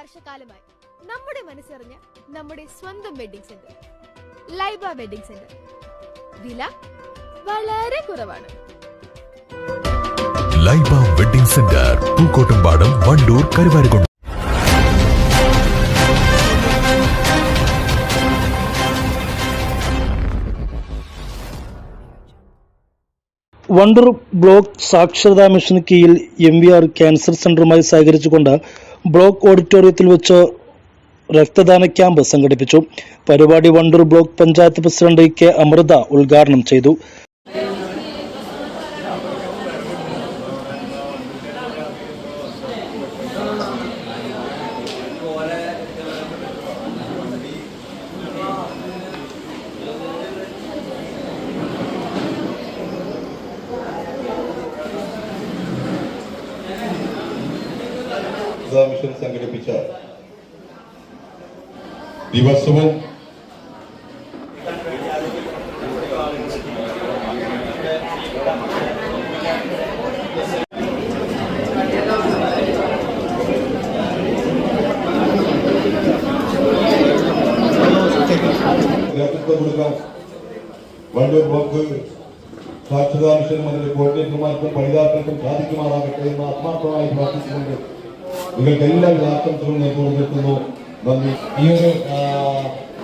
വർഷക്കാലമായി നമ്മുടെ മനസ്സറിഞ്ഞ നമ്മുടെ സ്വന്തം wedding centre Laiba wedding centre വില വളരെ കുറവാണ്. Laiba wedding centre Pookkottumpadam Wandoor Karuvarakundu. Wandoor block സാക്ഷരതാ മിഷന് കീഴിൽ എം വി ആർ ക്യാൻസർ സെന്ററുമായി സഹകരിച്ചുകൊണ്ട് ബ്ലോക്ക് ഓഡിറ്റോറിയത്തിൽ വെച്ച് രക്തദാന ക്യാമ്പ് സംഘടിപ്പിച്ചു. പരിപാടി Wandoor block panchayat president K. Amritha ഉദ്ഘാടനം ചെയ്തു. സദാ മിഷൻ സംഘടിപ്പിച്ച ദിവസവും നേതൃത്വം കൊടുക്കാൻ വണ്ടൂർ ബ്ലോക്ക് സാക്ഷരതാ മിഷൻ അതിന്റെ കോർഡിനേറ്റർമാർക്കും പഠിതാക്കൾക്കും സാധിക്കുമാറാകട്ടെ എന്ന് ആത്മാർത്ഥമായി പ്രാർത്ഥിച്ചുകൊണ്ട് നിങ്ങൾക്ക് എല്ലാ ആശംസകളും ഞാൻ നിർത്തുന്നു നന്ദി ഈ ഒരു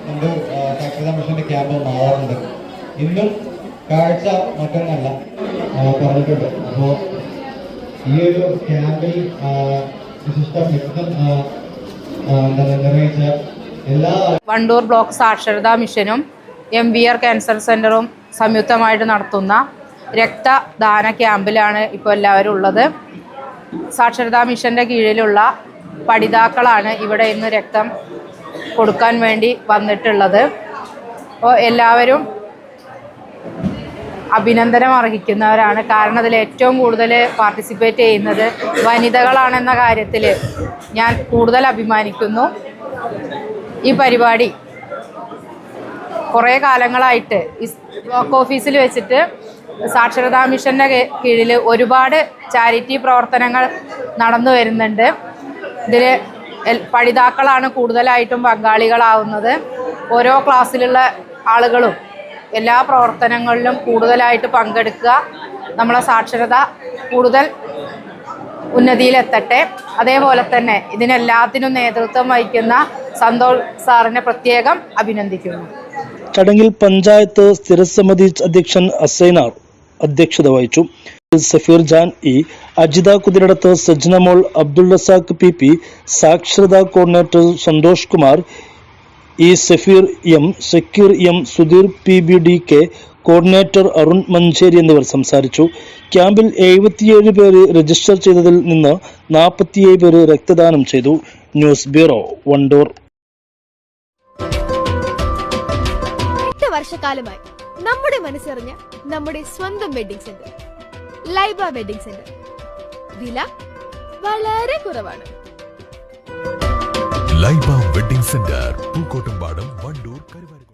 നമ്മുടെ സാക്ഷരതാ മിഷന്റെ ക്യാമ്പ് മാറാറുണ്ട്. ഇന്നും കാഴ്ച മറ്റൊന്നല്ല. പറഞ്ഞിട്ടുണ്ട്. അപ്പോ ഈ ഒരു ക്യാമ്പിൽ വിശിഷ്ട വ്യക്തം നിർവഹിച്ച എല്ലാ വണ്ടൂർ ബ്ലോക്ക് സാക്ഷരതാ മിഷനും എം വി ആർ ക്യാൻസർ സെന്ററും സംയുക്തമായിട്ട് നടത്തുന്ന രക്തദാന ക്യാമ്പിലാണ് ഇപ്പോൾ എല്ലാവരും ഉള്ളത്. സാക്ഷരതാ മിഷന്റെ കീഴിലുള്ള പഠിതാക്കളാണ് ഇവിടെ ഇന്ന് രക്തം കൊടുക്കാൻ വേണ്ടി വന്നിട്ടുള്ളത്. അപ്പോൾ എല്ലാവരും അഭിനന്ദനം അർഹിക്കുന്നവരാണ് കാരണം അതിൽ ഏറ്റവും കൂടുതൽ പാർട്ടിസിപ്പേറ്റ് ചെയ്യുന്നത് വനിതകളാണെന്ന കാര്യത്തിൽ ഞാൻ കൂടുതൽ അഭിമാനിക്കുന്നു. ഈ പരിപാടി കുറേ കാലങ്ങളായിട്ട് ബ്ലോക്ക് ഓഫീസിൽ വെച്ചിട്ട് സാക്ഷരതാ മിഷന്റെ കീഴിൽ ഒരുപാട് ചാരിറ്റി പ്രവർത്തനങ്ങൾ നടന്നു വരുന്നുണ്ട്. ഇതിൽ പഠിതാക്കളാണ് കൂടുതലായിട്ടും പങ്കാളികളാവുന്നത്. ഓരോ ക്ലാസ്സിലുള്ള ആളുകളും എല്ലാ പ്രവർത്തനങ്ങളിലും കൂടുതലായിട്ട് പങ്കെടുക്കുക. നമ്മളെ സാക്ഷരത കൂടുതൽ ഉന്നതിയിലെത്തട്ടെ. അതേപോലെ തന്നെ ഇതിനെല്ലാത്തിനും നേതൃത്വം വഹിക്കുന്ന സന്തോഷ് സാറിനെ പ്രത്യേകം അഭിനന്ദിക്കുന്നു. ചടങ്ങിൽ പഞ്ചായത്ത് സ്ഥിരസമിതി അധ്യക്ഷൻ അസൈനാർ അധ്യക്ഷത വഹിച്ചു. Safeer Jan E. Ajitha Kuthiradath Sajnamol Abdul Razak P P. സാക്ഷരതാ coordinator Santhosh Kumar. E Safeer M. Sakeer M. Sudheer P B D K. Coordinator Arun Manjeri എന്നിവർ സംസാരിച്ചു. ക്യാമ്പിൽ എഴുപത്തിയേഴ് പേര് രജിസ്റ്റർ ചെയ്തതിൽ നിന്ന് നാൽപ്പത്തിയേഴ് പേര് രക്തദാനം ചെയ്തു. News bureau Wandoor. വർഷക്കാലമായി. നമ്മുടെ മനസ്സറിഞ്ഞ നമ്മുടെ സ്വന്തം wedding centre Laiba wedding centre. വില വളരെ കുറവാണ്. Laiba wedding centre Pookkottumpadam Wandoor Karuvarakundu.